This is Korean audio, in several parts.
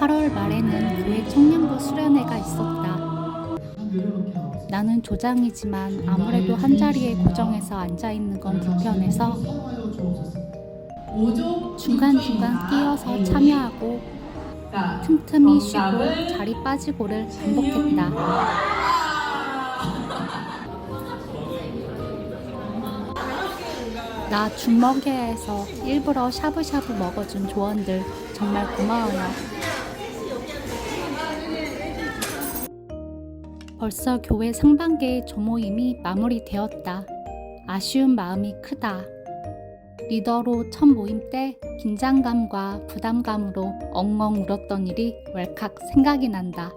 8월 말에는 교회 청년부 수련회가 있었다. 나는 조장이지만 아무래도 한 자리에 고정해서 앉아 있는 건 불편해서 중간중간 끼어서 참여하고 틈틈이 쉬고 자리 빠지고를 반복했다. 나 죽먹여야해서 일부러 샤브샤브 먹어준 조언들 정말 고마워요. 벌써 교회 상반기의 조모임이 마무리되었다. 아쉬운 마음이 크다. 리더로 첫 모임 때 긴장감과 부담감으로 엉엉 울었던 일이 왈칵 생각이 난다.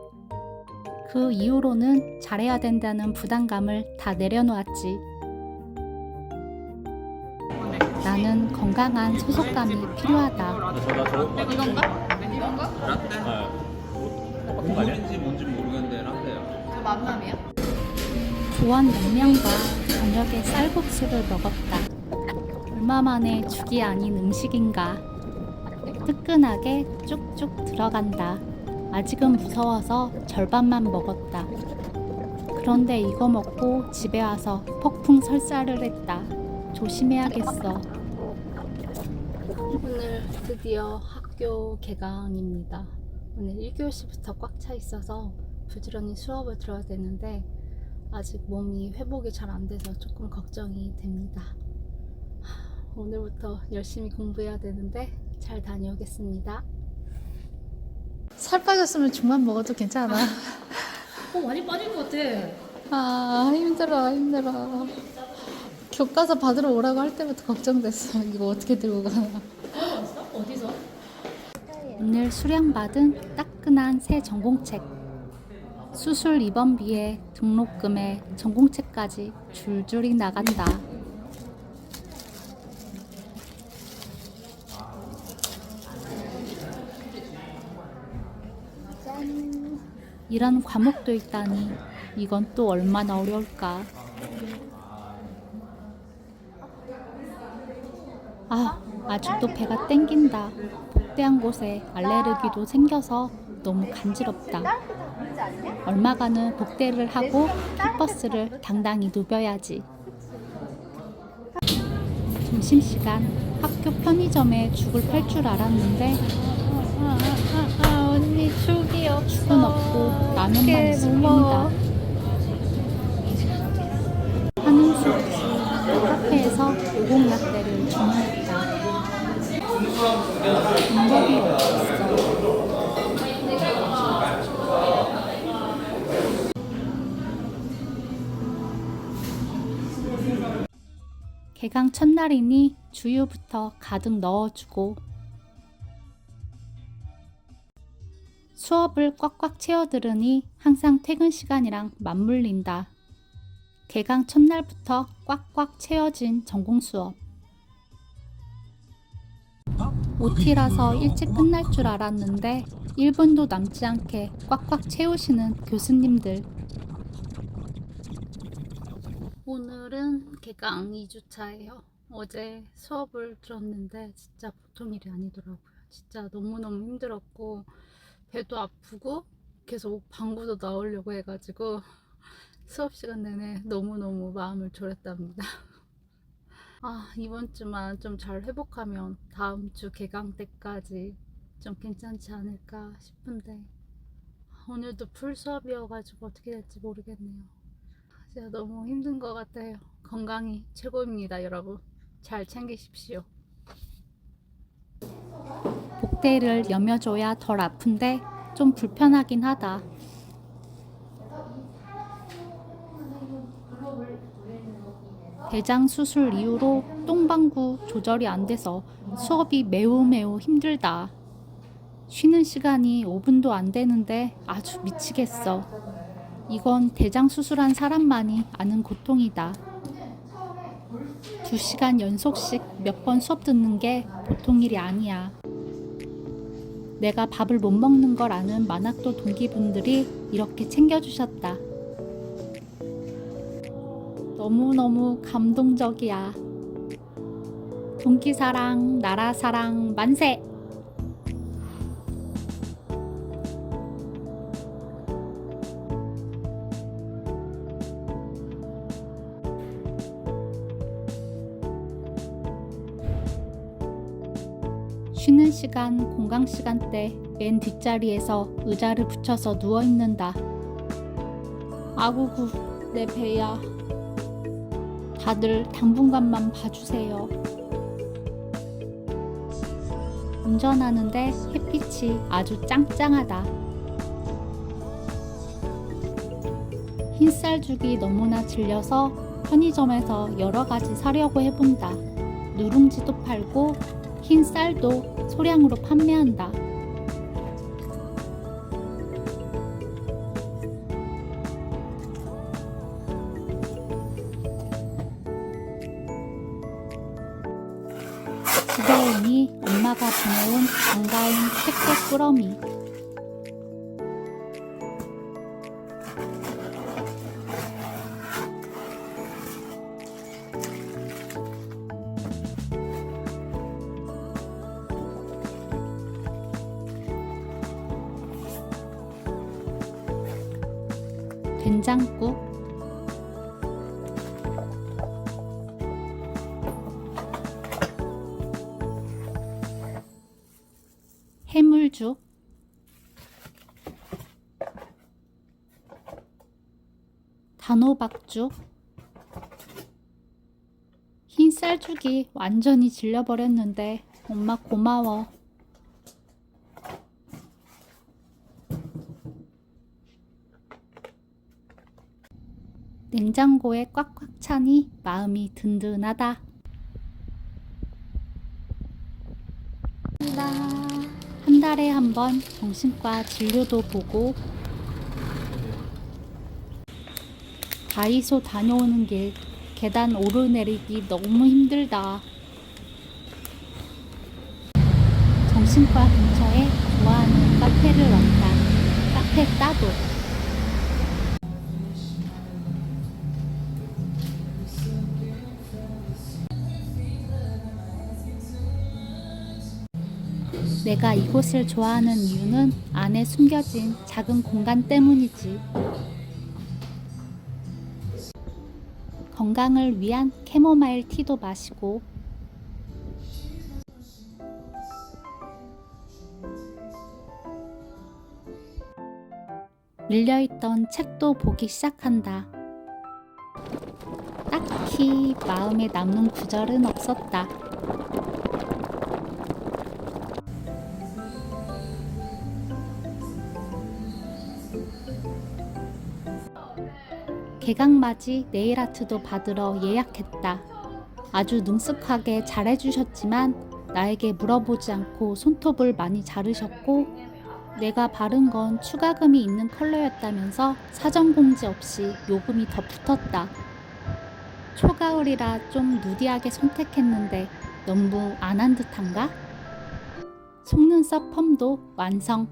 그 이후로는 잘해야 된다는 부담감을 다 내려놓았지. 나는 건강한 소속감이 필요하다. 이건가? 이건가? 라떼? 네. 뭔지 만남이야? 조원 냉면과 저녁에 쌀국수를 먹었다. 얼마 만에 죽이 아닌 음식인가. 뜨끈하게 쭉쭉 들어간다. 아직은 무서워서 절반만 먹었다. 그런데 이거 먹고 집에 와서 폭풍 설사를 했다. 조심해야겠어. 오늘 드디어 학교 개강입니다. 오늘 1교시부터 꽉 차 있어서 부지런히 수업을 들어야 되는데 아직 몸이 회복이 잘 안 돼서 조금 걱정이 됩니다. 하, 오늘부터 열심히 공부해야 되는데 잘 다녀오겠습니다. 살 빠졌으면 죽만 먹어도 괜찮아. 어, 많이 빠진 것 같아. 아 힘들어 힘들어. 교과서 받으러 오라고 할 때부터 걱정됐어. 이거 어떻게 들고 가나. 어디서? 오늘 수량받은 따끈한 새 전공책. 수술 입원비에 등록금에 전공책까지 줄줄이 나간다. 짠. 이런 과목도 있다니 이건 또 얼마나 어려울까. 아, 아직도 배가 땡긴다. 복대한 곳에 알레르기도 생겨서 너무 간지럽다. 얼마간은 복대를 하고 킥버스를 당당히 누벼야지. 점심시간 학교 편의점에 죽을 팔 줄 알았는데 아, 아, 아, 언니 죽이 없어. 죽은 없고 라면만 못 개강 첫날이니 주유부터 가득 넣어주고 수업을 꽉꽉 채워 들으니 항상 퇴근 시간이랑 맞물린다. 개강 첫날부터 꽉꽉 채워진 전공 수업. OT라서 일찍 끝날 줄 알았는데 1분도 남지 않게 꽉꽉 채우시는 교수님들. 오늘은 개강 2주차예요. 어제 수업을 들었는데 진짜 보통 일이 아니더라고요. 진짜 너무너무 힘들었고 배도 아프고 계속 방구도 나오려고 해가지고 수업 시간 내내 너무너무 마음을 졸였답니다. 아, 이번 주만 좀 잘 회복하면 다음 주 개강 때까지 좀 괜찮지 않을까 싶은데 오늘도 풀 수업이어가지고 어떻게 될지 모르겠네요. 진짜 너무 힘든 것 같아요. 건강이 최고입니다, 여러분. 잘 챙기십시오. 복대를 여며줘야 덜 아픈데 좀 불편하긴 하다. 대장 수술 이후로 똥방구 조절이 안 돼서 수업이 매우 매우 힘들다. 쉬는 시간이 5분도 안 되는데 아주 미치겠어. 이건 대장 수술한 사람만이 아는 고통이다. 두 시간 연속씩 몇 번 수업 듣는 게 보통 일이 아니야. 내가 밥을 못 먹는 걸 아는 만학도 동기분들이 이렇게 챙겨주셨다. 너무너무 감동적이야. 동기 사랑, 나라 사랑, 만세! 쉬는 시간, 공강 시간 때 맨 뒷자리에서 의자를 붙여서 누워 있는다. 아구구, 내 배야. 다들 당분간만 봐주세요. 운전하는데 햇빛이 아주 짱짱하다. 흰쌀죽이 너무나 질려서 편의점에서 여러 가지 사려고 해본다. 누룽지도 팔고 흰 쌀도 소량으로 판매한다. 집에 오니 엄마가 보내온 반가운 택배 꾸러미. 된장국. 해물죽. 단호박죽. 흰 쌀죽이 완전히 질려버렸는데 엄마 고마워 냉장고에 꽉꽉 차니 마음이 든든하다. 한 달에 한 번 정신과 진료도 보고 다이소 다녀오는 길 계단 오르내리기 너무 힘들다. 정신과 근처에 좋아하는 카페를 왔다. 카페 따도. 내가 이곳을 좋아하는 이유는 안에 숨겨진 작은 공간 때문이지. 건강을 위한 캐모마일 티도 마시고 밀려있던 책도 보기 시작한다. 딱히 마음에 남는 구절은 없었다. 개강맞이 네일 아트도 받으러 예약했다. 아주 능숙하게 잘해주셨지만 나에게 물어보지 않고 손톱을 많이 자르셨고 내가 바른 건 추가금이 있는 컬러였다면서 사전 공지 없이 요금이 더 붙었다. 초가을이라 좀 누디하게 선택했는데 너무 안 한 듯한가? 속눈썹 펌도 완성.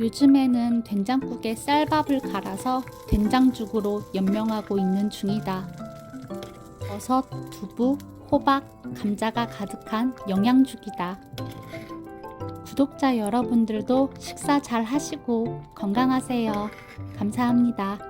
요즘에는 된장국에 쌀밥을 갈아서 된장죽으로 연명하고 있는 중이다. 버섯, 두부, 호박, 감자가 가득한 영양죽이다. 구독자 여러분들도 식사 잘 하시고 건강하세요. 감사합니다.